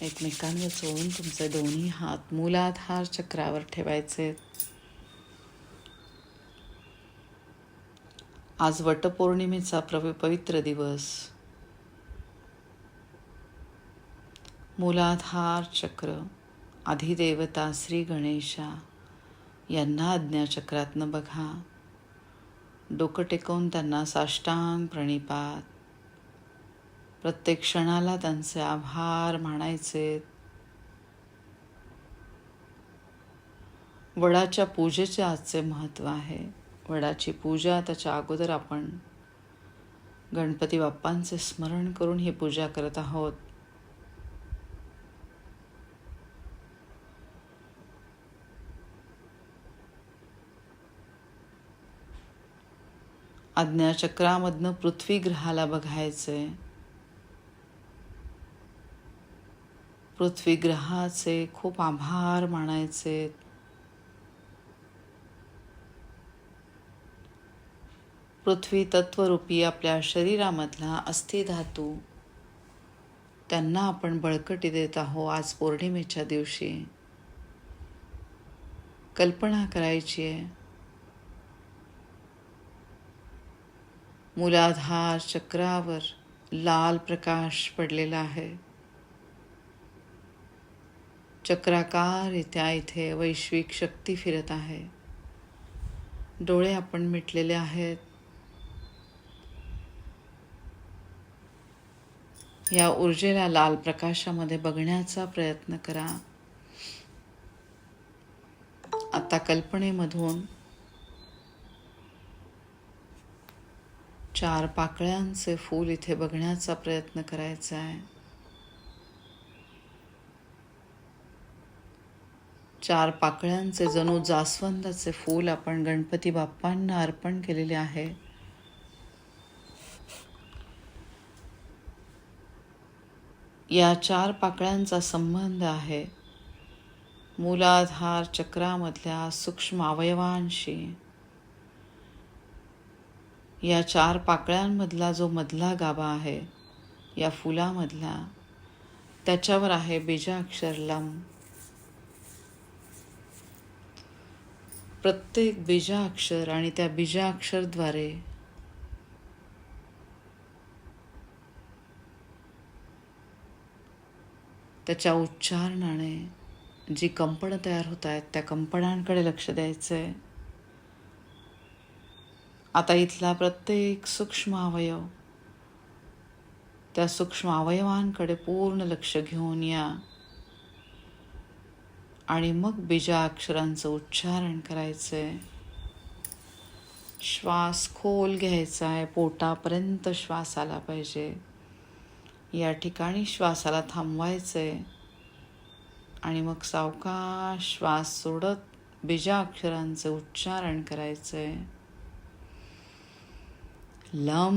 एकमेकांवर चोळून तुमचे दोन्ही हात मूलाधार चक्रावर ठेवायचे. आज वटपौर्णिमेचा प्रव पवित्र दिवस. मूलाधार चक्र अधिदेवता श्री गणेशा यांना आज्ञाचक्रातनं बघा. डोकं टेकवून त्यांना साष्टांग प्रणिपात. प्रत्येक क्षणाला त्यांचे आभार मानायचे. वडाच्या पूजेचे आजचे महत्त्व आहे. वडाची पूजा त्याच्या अगोदर आपण गणपती बाप्पांचे स्मरण करून ही पूजा करत आहोत. आज्ञाचक्रामधनं पृथ्वी ग्रहाला बघायचे. पृथ्वी ग्रहाचे खूप आभार मानायचे. पृथ्वी तत्वरूपी आपल्या शरीरामधला अस्थिधातू त्यांना आपण बळकटी देत आहो आज पौर्णिमेच्या दिवशी. कल्पना करायची आहे. मूलाधार चक्रावर लाल प्रकाश पडलेला आहे. चक्राकार इथे वैश्विक शक्ती फिरत आहे. डोळे आपण मिटलेले आहेत. या ऊर्जेला लाल प्रकाशामध्ये बघण्याचा प्रयत्न करा. आता कल्पनेमधून चार पाकळ्यांचे फूल इथे बघण्याचा प्रयत्न करायचा आहे. चार पाकळ्यांचे जणू जास्वंदाचे फूल आपण गणपती बाप्पांना अर्पण केलेले आहे. या चार पाकळ्यांचा संबंध आहे मूलाधार चक्रामधल्या सूक्ष्म अवयवांशी. या चार पाकळ्यांमधला जो मधला गाभा आहे या फुलामधला त्याच्यावर आहे बीजाक्षर लम प्रत्येक बीजाक्षर आणि त्या बीजाक्षरद्वारे त्याच्या उच्चारणाने जी कंपनं तयार होत आहेत त्या कंपनांकडे लक्ष द्यायचं आहे आता इथला प्रत्येक सूक्ष्म अवयव त्या सूक्ष्म अवयवांकडे पूर्ण लक्ष घेऊन या आणि मग बीजा अक्षरांचं उच्चारण करायचं आहे श्वास खोल घ्यायचा आहे पोटापर्यंत श्वास आला पाहिजे. या ठिकाणी श्वासाला थांबवायचं आहे आणि मग सावकाश श्वास सोडत बीजा अक्षरांचं उच्चारण करायचं आहे लम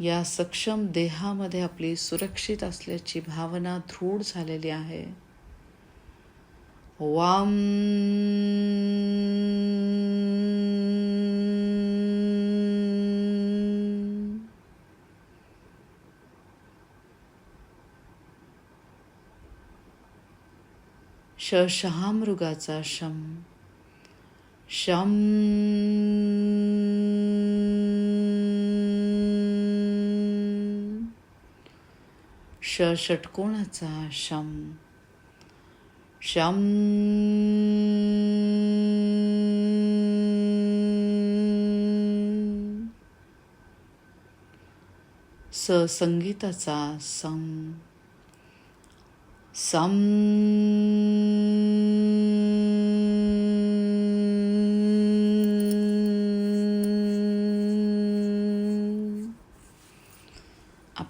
या सक्षम देहामध्ये आपली सुरक्षित असल्याची भावना दृढ झालेली आहे. वाम. शहामृगाचा शम. शम. षटकोणाचा शम? शम स संगीताचा सम. सम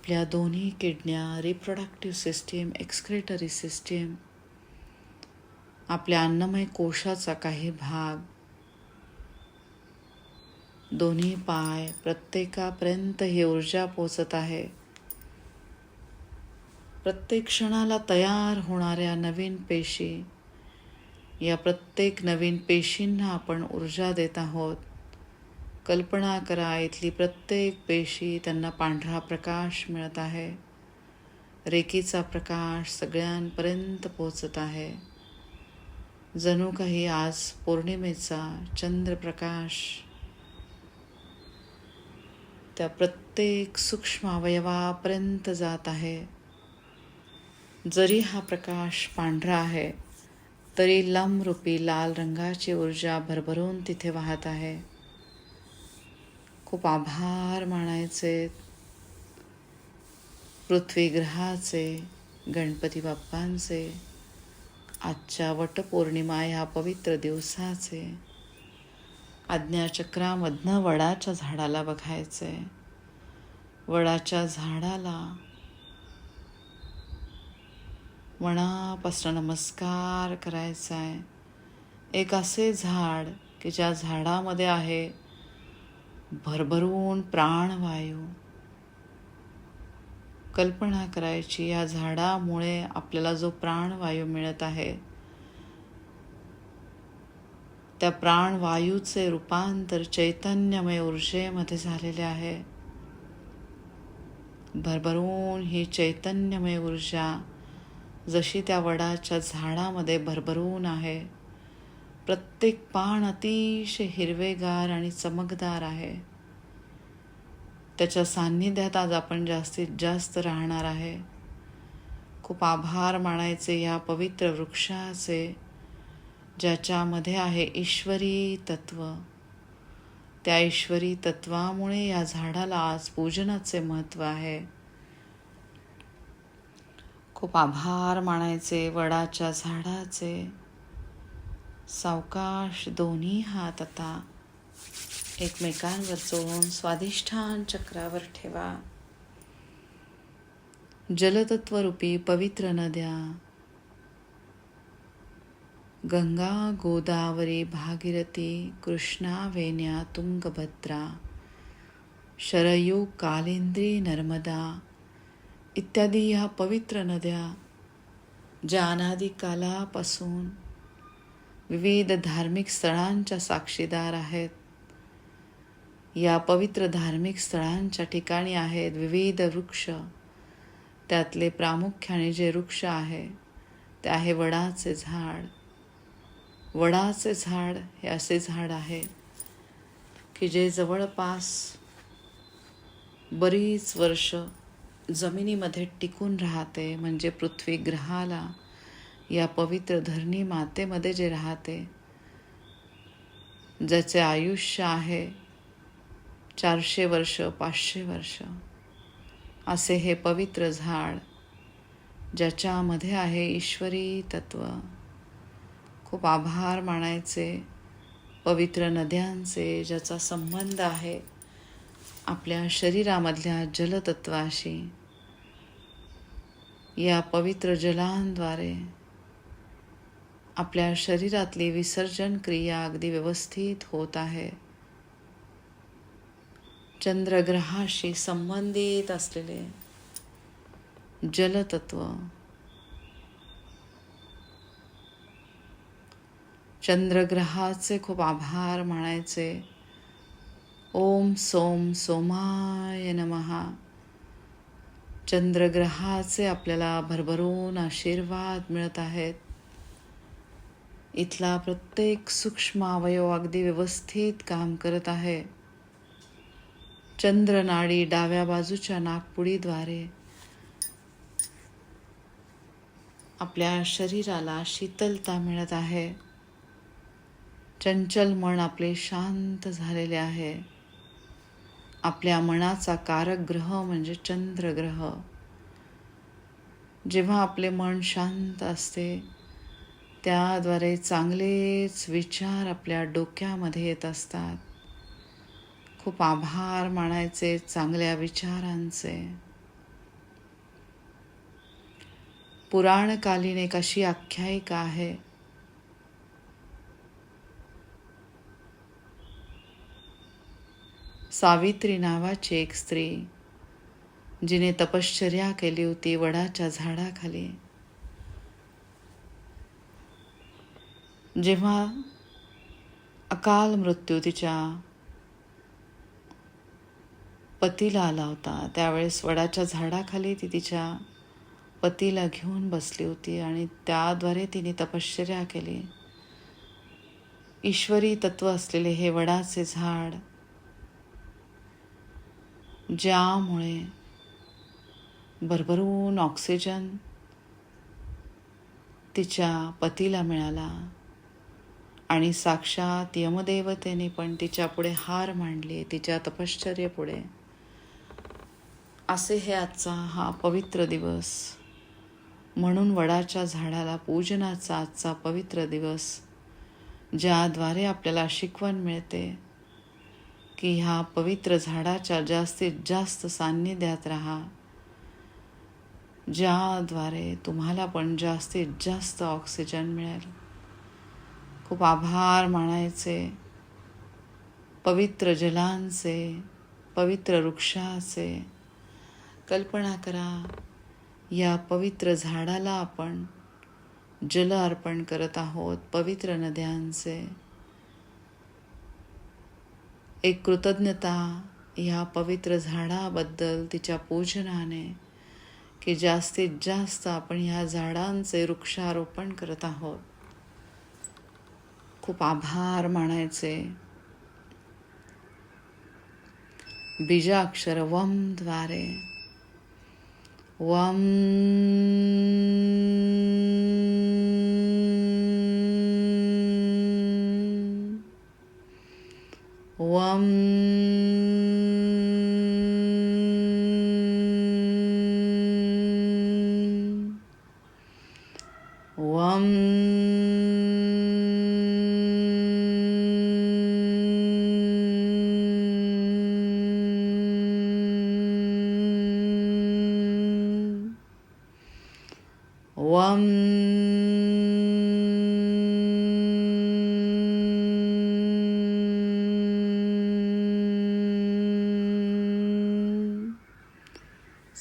आपल्या दोन्ही किडन्या रिप्रोडक्टिव्ह सिस्टीम एक्सक्रेटरी सिस्टीम आपल्या अन्नमय कोशाचा काही भाग दोन्ही पाय प्रत्येकापर्यंत ही ऊर्जा पोचत आहे. प्रत्येक क्षणाला तयार होणाऱ्या नवीन पेशी या प्रत्येक नवीन पेशींना आपण ऊर्जा देत आहोत. कल्पना करा इथली प्रत्येक पेशी त्यांना पांढरा प्रकाश मिळत आहे. रेकीचा प्रकाश सगळ्यांपर्यंत पोचत आहे. जणू काही आज पौर्णिमेचा चंद्रप्रकाश. त्या प्रत्येक सूक्ष्म अवयवापर्यंत जात आहे. जरी हा प्रकाश पांढरा आहे तरी लमरूपी लाल रंगाची ऊर्जा भरभरून तिथे वाहत आहे. खूप आभार मानायचे. पृथ्वी ग्रहाचे गणपती बाप्पांचे आजच्या वटपौर्णिमा ह्या पवित्र दिवसाचे आज्ञाचक्रामधनं वडाच्या झाडाला बघायचे. वडाच्या झाडाला मनापासून नमस्कार करायचा आहे एक असे झाड की ज्या झाडामध्ये आहे भरभरून प्राणवायू. कल्पना करायची या झाडामुळे आपल्याला जो प्राणवायू मिळत आहे त्या प्राणवायूचे रूपांतर चैतन्यमय ऊर्जेमध्ये झालेले आहे. भरभरून ही चैतन्यमय ऊर्जा जशी त्या वडाच्या झाडामध्ये भरभरून आहे प्रत्येक पान अतिशय हिरवेगार आणि चमकदार आहे. त्याच्या सान्निध्यात आज आपण जास्तीत जास्त राहणार आहे. खूप आभार मानायचे या पवित्र वृक्षाचे ज्याच्यामध्ये आहे ईश्वरी तत्व. त्या ईश्वरी तत्वामुळे या झाडाला आज पूजनाचे महत्त्व आहे. खूप आभार मानायचे वडाच्या झाडाचे. सावकाश दोन्ही हात आता एकमेकांवर चोळून स्वाधिष्ठान चक्रावर ठेवा. जलतत्वरूपी पवित्र नद्या गंगा गोदावरी भागीरथी कृष्णा वेण्या तुंगभद्रा शरयू कालिंद्री नर्मदा इत्यादी ह्या पवित्र नद्या ज्या अनादी कालापासून विविध धार्मिक स्थळांच्या साक्षीदार आहेत. या पवित्र धार्मिक स्थळांच्या ठिकाणी आहेत विविध वृक्ष. त्यातले प्रामुख्याने जे वृक्ष आहे ते आहे वडाचे झाड. वडाचे झाड हे असे झाड आहे की जे जवळपास बरीच वर्ष जमिनीमध्ये टिकून राहते म्हणजे पृथ्वी ग्रहाला या पवित्र धरणी मातेमध्ये जे राहते ज्याचे आयुष्य आहे चारशे वर्ष पाचशे वर्ष असे हे पवित्र झाड ज्याच्यामध्ये आहे ईश्वरी तत्व. खूप आभार मानायचे पवित्र नद्यांचे ज्याचा संबंध आहे आपल्या शरीरामधल्या जलतत्वाशी. या पवित्र जलांद्वारे आपल्या शरीरातली विसर्जन क्रिया अगदी व्यवस्थित होत आहे. चंद्रग्रहाशी संबंधित असलेले जलतत्व. चंद्रग्रहाचे खूप आभार म्हणायचे ओम सोम सोमाय नमहा चंद्रग्रहाचे आपल्याला भरभरून आशीर्वाद मिळत आहेत. इथला प्रत्येक सूक्ष्म अवयव अगदी व्यवस्थित काम करत आहे. चंद्रनाडी डाव्या बाजूच्या नागपुडीद्वारे आपल्या शरीराला शीतलता मिळत आहे. चंचल मन आपले शांत झालेले आहे. आपल्या मनाचा कारक ग्रह म्हणजे चंद्रग्रह. जेव्हा आपले मन शांत असते त्याद्वारे चांगलेच विचार आपल्या डोक्यामध्ये येत असतात. खूप आभार मानायचे चांगल्या विचारांचे. पुराणकालीन एक अशी आख्यायिका आहे. सावित्री नावाची एक स्त्री जिने तपश्चर्या केली होती वडाच्या झाडाखाली. जेव्हा अकाल मृत्यू तिच्या पतीला आला होता त्यावेळेस वडाच्या झाडाखाली ती तिच्या पतीला घेऊन बसली होती आणि त्याद्वारे तिने तपश्चर्या केली. ईश्वरी तत्व असलेले हे वडाचे झाड ज्यामुळे भरभरून ऑक्सिजन तिच्या पतीला मिळाला. आणि साक्षात यमदेवतेने पण तिच्या पुढे हार मांडली तिच्या तपश्चर्येपुढे. असे हे आजचा हा पवित्र दिवस. म्हणून वडाच्या झाडाला पूजनाचा आजचा पवित्र दिवस ज्याद्वारे आपल्याला शिकवण मिळते की ह्या पवित्र झाडाच्या जास्तीत जास्त सान्निध्यात राहा ज्याद्वारे तुम्हाला पण जास्तीत जास्त ऑक्सिजन मिळेल. खूप आभार मानायचे. पवित्र जलांचे पवित्र वृक्षाचे. कल्पना करा या पवित्र झाडाला आपण जल अर्पण करत आहोत पवित्र नद्यांचे. एक कृतज्ञता या पवित्र झाडाबद्दल तिच्या पूजनाने की जास्तीत जास्त आपण ह्या झाडांचे वृक्षारोपण करत आहोत. खूप आभार मानायचे. बीजाक्षर वमद्वारे वम वम वम वम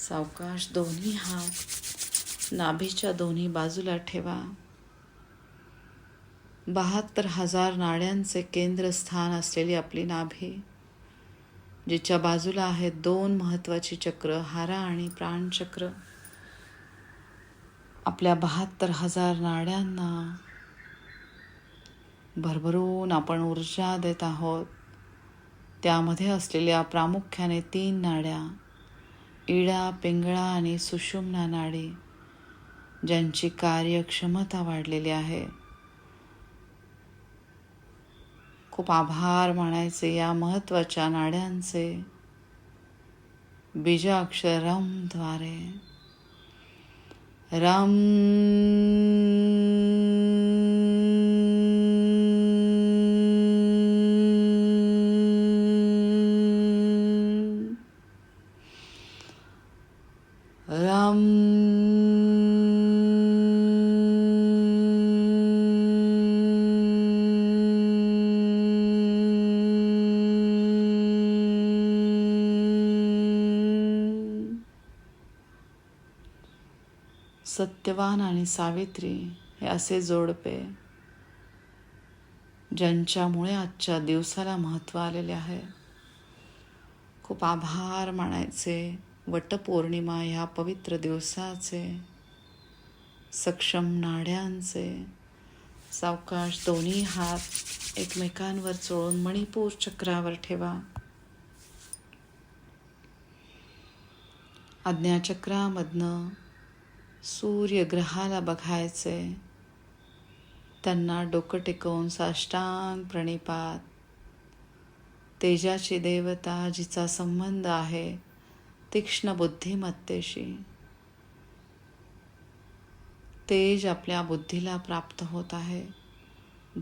सावकाश दोन्ही हात नाभीच्या दोन्ही बाजूला ठेवा. बहात्तर हजार नाड्यांचे केंद्रस्थान असलेली आपली नाभी जिच्या बाजूला आहेत दोन महत्त्वाची चक्र हारा आणि प्राणचक्र. आपल्या बहात्तर हजार नाड्यांना भरभरून आपण ऊर्जा देत आहोत. त्यामध्ये असलेल्या प्रामुख्याने तीन नाड्या इडा पिंगळा आणि सुषुम्ना नाडी ज्यांची कार्यक्षमता वाढलेली आहे. खूप आभार मानायचे या महत्त्वाच्या नाड्यांचे बीजाक्षरमद्वारे रम रम भगवान आणि सावित्री हे असे जोडपे ज्यांच्यामुळे आजच्या दिवसाला महत्त्व आलेले आहे. खूप आभार मानायचे वटपौर्णिमा ह्या पवित्र दिवसाचे सक्षम नाड्यांचे सावकाश दोन्ही हात एकमेकांवर चोळून मणिपूर चक्रावर ठेवा. आज्ञाचक्रामधनं सूर्यग्रहाला बघायचे. त्यांना डोकं टेकवून साष्टांग प्रणिपात. तेजाची देवता जिचा संबंध आहे तीक्ष्ण बुद्धिमत्तेशी. तेज आपल्या बुद्धीला प्राप्त होत आहे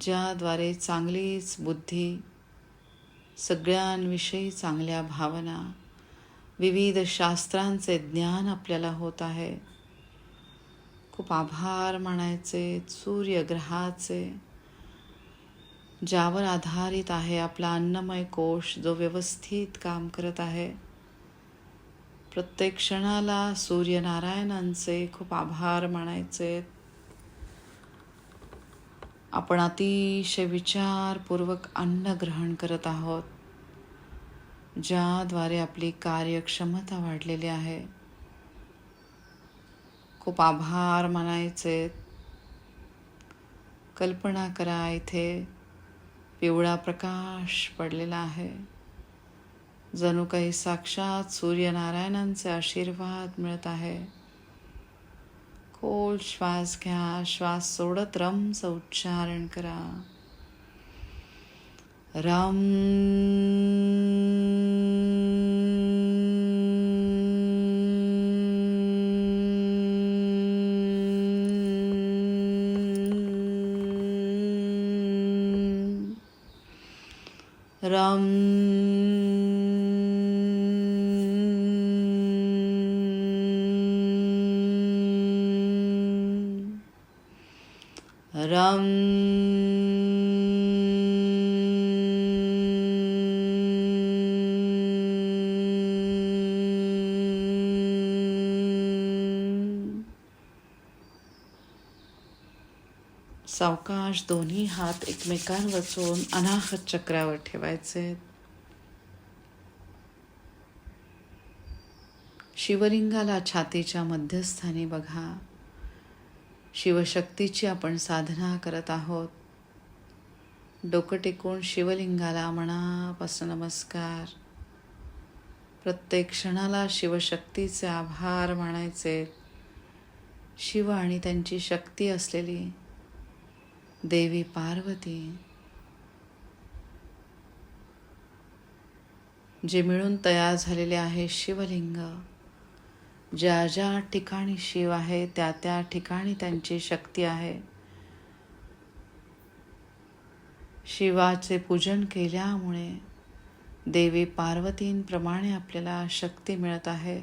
ज्याद्वारे चांगलीच बुद्धी सगळ्यांविषयी चांगल्या भावना विविध शास्त्रांचे ज्ञान आपल्याला होत आहे. खूप आभार मानायचे सूर्यग्रहाचे ज्यावर आधारित आहे आपला अन्नमय कोश जो व्यवस्थित काम करत आहे. प्रत्येक क्षणाला सूर्यनारायणांचे खूप आभार मानायचे आपण अतिशय विचारपूर्वक अन्न ग्रहण करत आहोत ज्याद्वारे आपली कार्यक्षमता वाढलेली आहे. खूप आभार मानायचे कल्पना करा इथे पिवळा प्रकाश पडलेला आहे. जणू काही साक्षात सूर्यनारायणांचे आशीर्वाद मिळत आहे. खोल श्वास घ्या श्वास सोडत रमचं उच्चारण करा. रम रम रम सावकाश दोन्ही हात एकमेकांवर वचून अनाहत चक्रावर ठेवायचे. शिवलिंगाला छातीच्या मध्यस्थानी बघा. शिवशक्तीची आपण साधना करत आहोत. डोकं टेकून शिवलिंगाला मनापासून नमस्कार. प्रत्येक क्षणाला शिवशक्तीचे आभार मानायचे. शिव आणि त्यांची शक्ती असलेली देवी पार्वती. जे मिळून तयार झालेले आहे शिवलिंग. ज्या ज्या ठिकाणी शिव आहे त्या त्या ठिकाणी त्यांची शक्ती आहे. शिवाचे पूजन केल्यामुळे देवी पार्वतींप्रमाणे आपल्याला शक्ती मिळत आहे.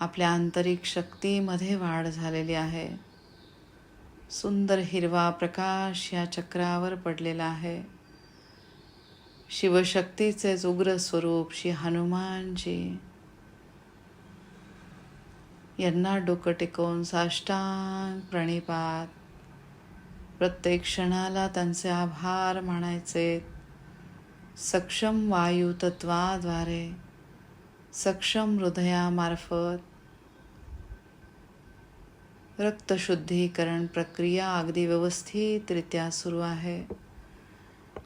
आपल्या आंतरिक शक्तीमध्ये वाढ झालेली आहे. सुंदर हिरवा प्रकाश या चक्रावर पडलेला आहे. शिवशक्तीचेच उग्र स्वरूप श्री हनुमानजी यांना डोकं टेकवून साष्टांग प्रणिपात. प्रत्येक क्षणाला त्यांचे आभार मानायचे. सक्षम वायू तत्वाद्वारे सक्षम हृदयामार्फत. रक्तशुद्धीकरण प्रक्रिया अगदी व्यवस्थितरित्या सुरू आहे.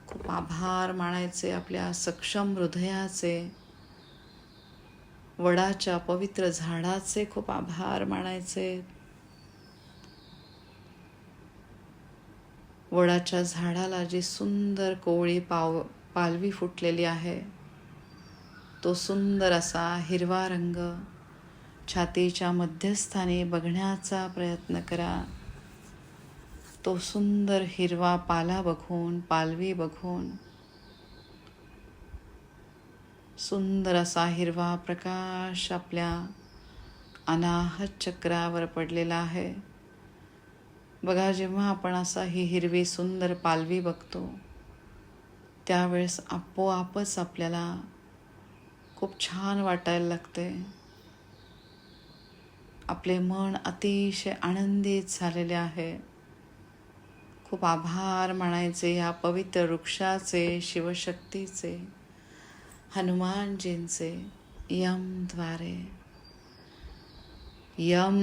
खूप आभार मानायचे आपल्या सक्षम हृदयाचे. वडाच्या पवित्र झाडाचे खूप आभार मानायचे. वडाच्या झाडाला जी सुंदर कोवळी पाव पालवी फुटलेली आहे तो सुंदर असा हिरवा रंग छातीच्या मध्यस्थानी बघण्याचा प्रयत्न करा. तो सुंदर हिरवा पाला बघून पालवी बघून सुंदर असा हिरवा प्रकाश आपल्या अनाहत चक्रावर पडलेला आहे. बघा जेव्हा आपण असा ही हिरवी सुंदर पालवी बघतो त्यावेळेस आपोआपच आपल्याला खूप छान वाटायला लागते. आपले मन अतिशय आनंदित झालेले आहे. खूप आभार मानायचे या पवित्र वृक्षाचे शिवशक्तीचे. हनुमानजींचे यमद्वारे यम।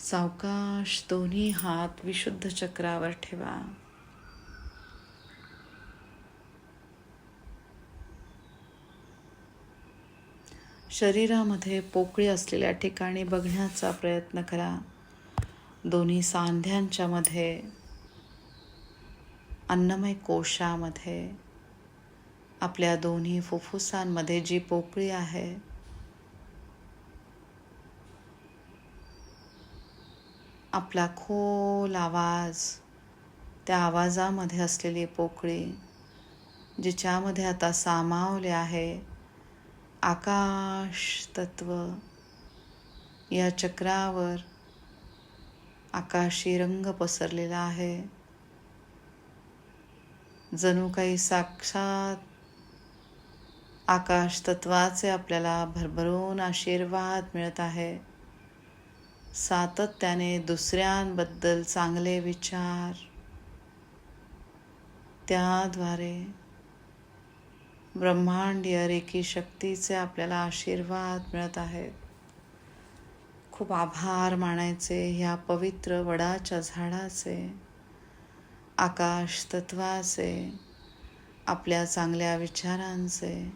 सावकाश दोन्ही हात विशुद्ध चक्रावर ठेवा। शरीरामध्ये पोकळी असलेल्या ठिकाणी बघण्याचा प्रयत्न करा. दोन्ही सांध्यांच्या मध्ये अन्नमय कोशामध्ये आपल्या दोन्ही फुफ्फुसांमध्ये जी पोकळी आहे आपला खोल आवाज त्या आवाजामध्ये असलेली पोकळी जिच्यामध्ये आता सामावले आहे आकाश तत्व या चक्रावर आकाशी रंग पसरलेला आहे. जणू काही साक्षात आकाश तत्वाचे आपल्याला भरभरून आशीर्वाद मिळत आहे. सातत्याने दुसऱ्यांबद्दल चांगले विचार त्याद्वारे ब्रह्मांडीय रेखी शक्तीचे आपल्याला आशीर्वाद मिळत आहेत. खूप आभार मानायचे ह्या पवित्र वडाच्या झाडाचे आकाश तत्वाचे आपल्या चांगल्या विचारांचे.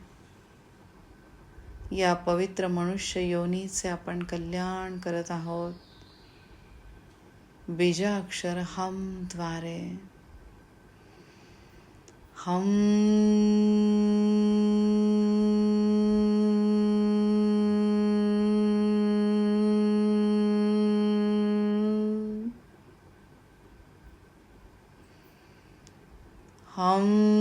या पवित्र मनुष्य योनीचे आपण कल्याण करत आहोत. बीजाक्षर हमद्वारे हम हम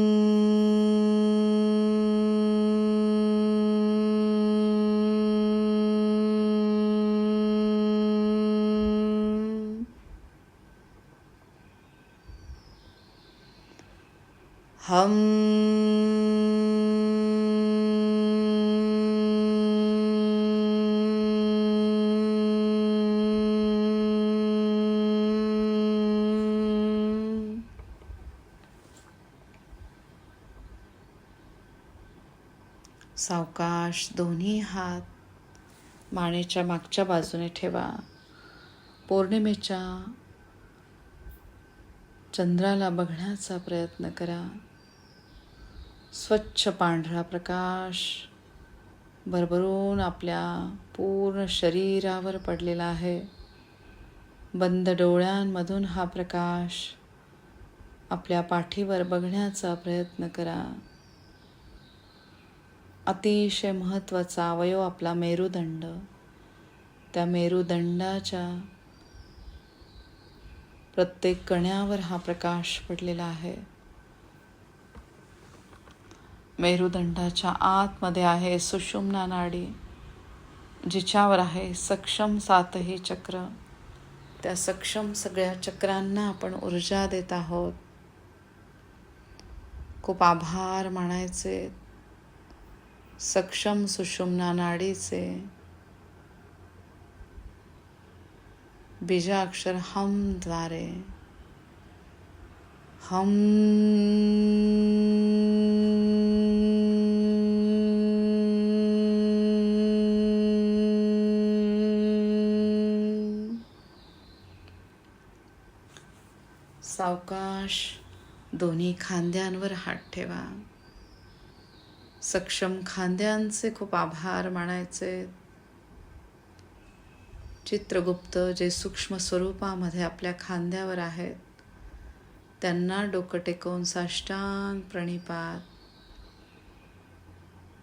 सावकाश दोन्ही हात मानेच्या मागच्या बाजूने ठेवा. पौर्णिमेच्या चंद्राला बघण्याचा प्रयत्न करा. स्वच्छ पांढरा प्रकाश भरभरून आपल्या पूर्ण शरीरावर पडलेला आहे. बंद डोळ्यांमधून हा प्रकाश आपल्या पाठीवर बघण्याचा प्रयत्न करा. अतिशय महत्त्वाचा अवयव आपला मेरुदंड. त्या मेरुदंडाच्या प्रत्येक कण्यावर हा प्रकाश पडलेला आहे. मेरुदंडाच्या आतमध्ये आहे सुषुम्ना नाडी जिच्यावर आहे सक्षम सातही चक्र. त्या सक्षम सगळ्या चक्रांना आपण ऊर्जा देत आहोत. खूप आभार मानायचे. सक्षम सुषुम्ना नाडीचे बीजाक्षर हमद्वारे हम सावकाश दोन्ही खांद्यांवर हात ठेवा. सक्षम खांद्यांचे खूप आभार मानायचे. चित्रगुप्त जे सूक्ष्म स्वरूपामध्ये आपल्या खांद्यावर आहेत त्यांना डोकं टेकवून साष्टांग प्रणिपात.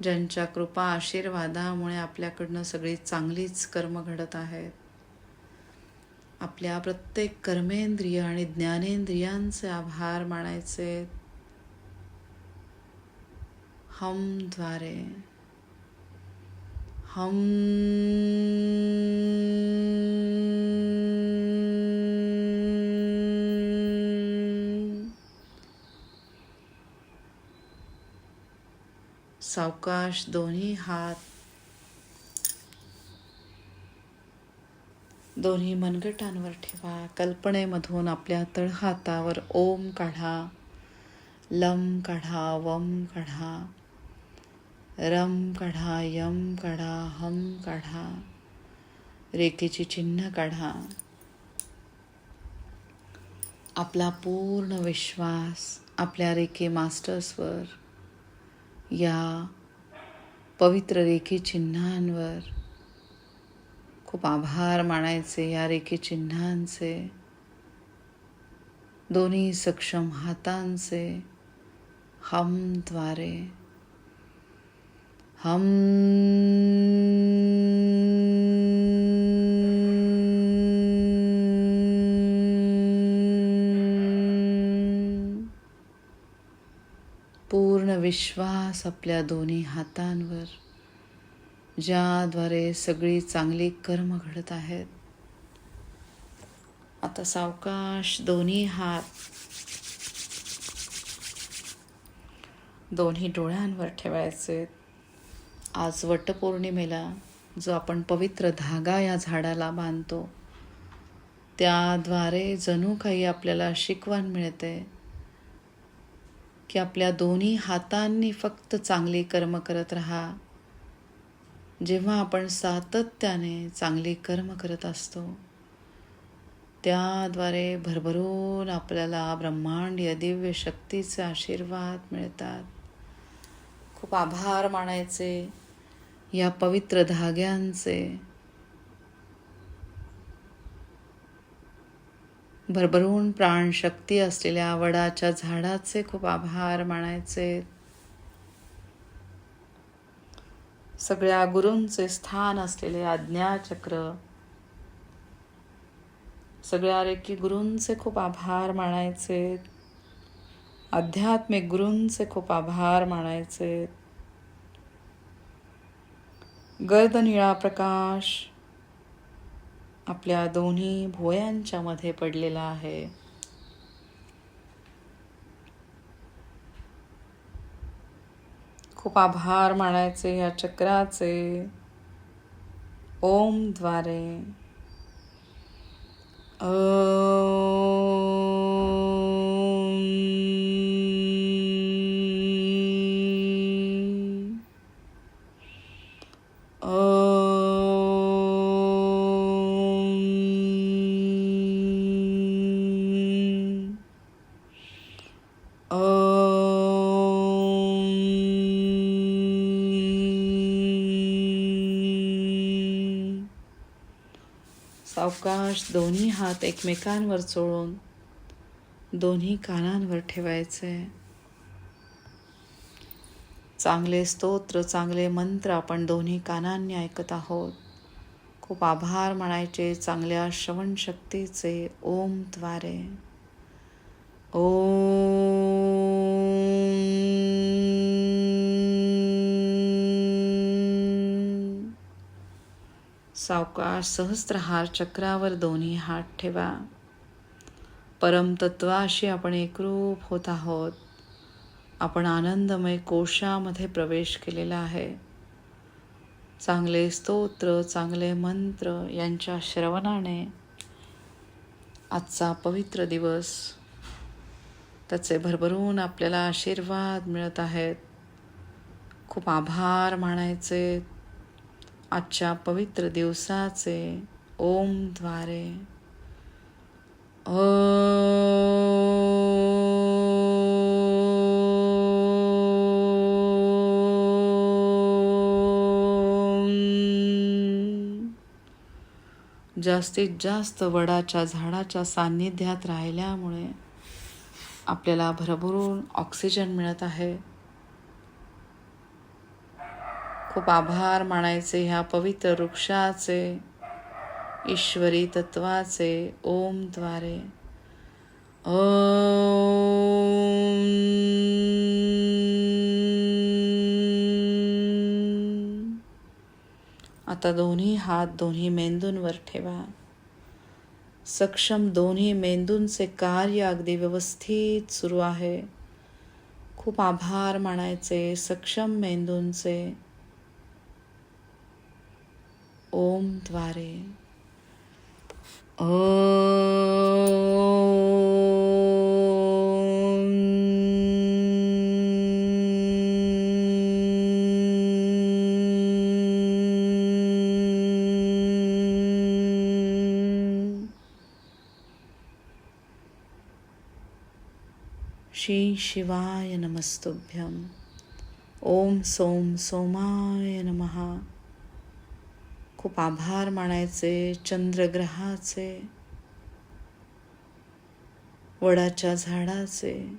ज्यांच्या कृपा आशीर्वादामुळे आपल्याकडनं सगळी चांगलीच कर्म घडत आहेत. आपल्या प्रत्येक कर्मेंद्रिय आणि ज्ञानेंद्रियांचे आभार मानायचे. हमद्वारे हम सावकाश दोन्ही हात दोन्ही मनगटांवर ठेवा. कल्पनेमधून आपल्या तळहातावर ओम काढा लम काढा वम काढा. रम काढा यम काढा हम काढा रेखेची चिन्ह काढा. आपला पूर्ण विश्वास आपल्या रेखे मास्टर्सवर या पवित्र रेखी चिन्हांवर. खूप आभार मानायचे या रेखी चिन्हांचे. दोन्ही सक्षम हातांचे हमद्वारे हम पूर्ण विश्वास आपल्या दोन्ही हातांवर ज्याद्वारे सगळी चांगली कर्म घडत आहेत. आता सावकाश दोन्ही हात दोन्ही डोळ्यांवर ठेवायचे. आज वटपौर्णिमेला जो आपण पवित्र धागा या झाडाला बांधतो त्याद्वारे जणू काही आपल्याला शिकवण मिळते की आपल्या दोन्ही हातांनी फक्त चांगली कर्म करत राहा. जेव्हा आपण सातत्याने चांगली कर्म करत असतो त्याद्वारे भरभरून आपल्याला ब्रह्मांडीय दिव्य शक्तीचे आशीर्वाद मिळतात. खूप आभार मानायचे. या पवित्र धाग्यांचे भरभरून प्राणशक्ती असलेल्या वडाच्या झाडाचे खूप आभार मानायचे. सगळ्या गुरूंचे स्थान असलेले आज्ञाचक्र सगळ्या रेकी गुरूंचे खूप आभार मानायचे. आध्यात्मिक गुरूंचे खूप आभार मानायचे. गर्द निळा प्रकाश आपल्या दोन्ही भोयांच्या मध्ये पडलेला आहे. खूप आभार मानायचे या चक्राचे. ओमद्वारे. सावकाश दोन्ही हात एकमेकांवर चोळून दोन्ही कानांवर ठेवायचे. चांगले स्तोत्र चांगले मंत्र आपण दोन्ही कानांनी ऐकत आहोत. खूप आभार मानायचे चांगल्या श्रवण शक्तीचे ओमद्वारे ओम सावकाश सहस्त्रहार चक्रावर दोन्ही हात ठेवा. परमतत्वाशी आपण एकरूप होत आहोत. आपण आनंदमय कोशामध्ये प्रवेश केलेला आहे. चांगले स्तोत्र चांगले मंत्र यांच्या श्रवणाने आजचा पवित्र दिवस त्याचे भरभरून आपल्याला आशीर्वाद मिळत आहेत. खूप आभार मानायचे. आजच्या पवित्र दिवसाचे ओमद्वारे जास्तीत जास्त वडाच्या झाडाच्या सान्निध्यात राहिल्यामुळे आपल्याला भरभरून ऑक्सिजन मिळत आहे. खूप आभार मानायचे ह्या पवित्र वृक्षाचे ईश्वरी तत्वाचे. ओमद्वारे ओम. आता दोन्ही हात दोन्ही मेंदूंवर ठेवा. सक्षम दोन्ही मेंदूंचे कार्य अगदी व्यवस्थित सुरू आहे. खूप आभार मानायचे सक्षम मेंदूंचे. ओमद्वारे श्री शिवाय नमस्तुभ्यम ओम सोम सोमाय नमः. खूप आभार मानायचे चंद्रग्रहाचे वडाच्या झाडाचे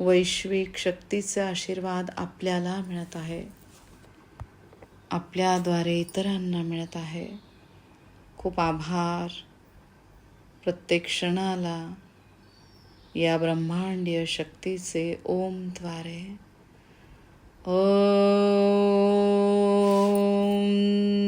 वैश्विक शक्तीचे आशीर्वाद आपल्याला मिळत आहे. आपल्याद्वारे इतरांना मिळत आहे. खूप आभार. प्रत्येक क्षणाला या ब्रह्मांडीय शक्तीचे ओमद्वारे ओ não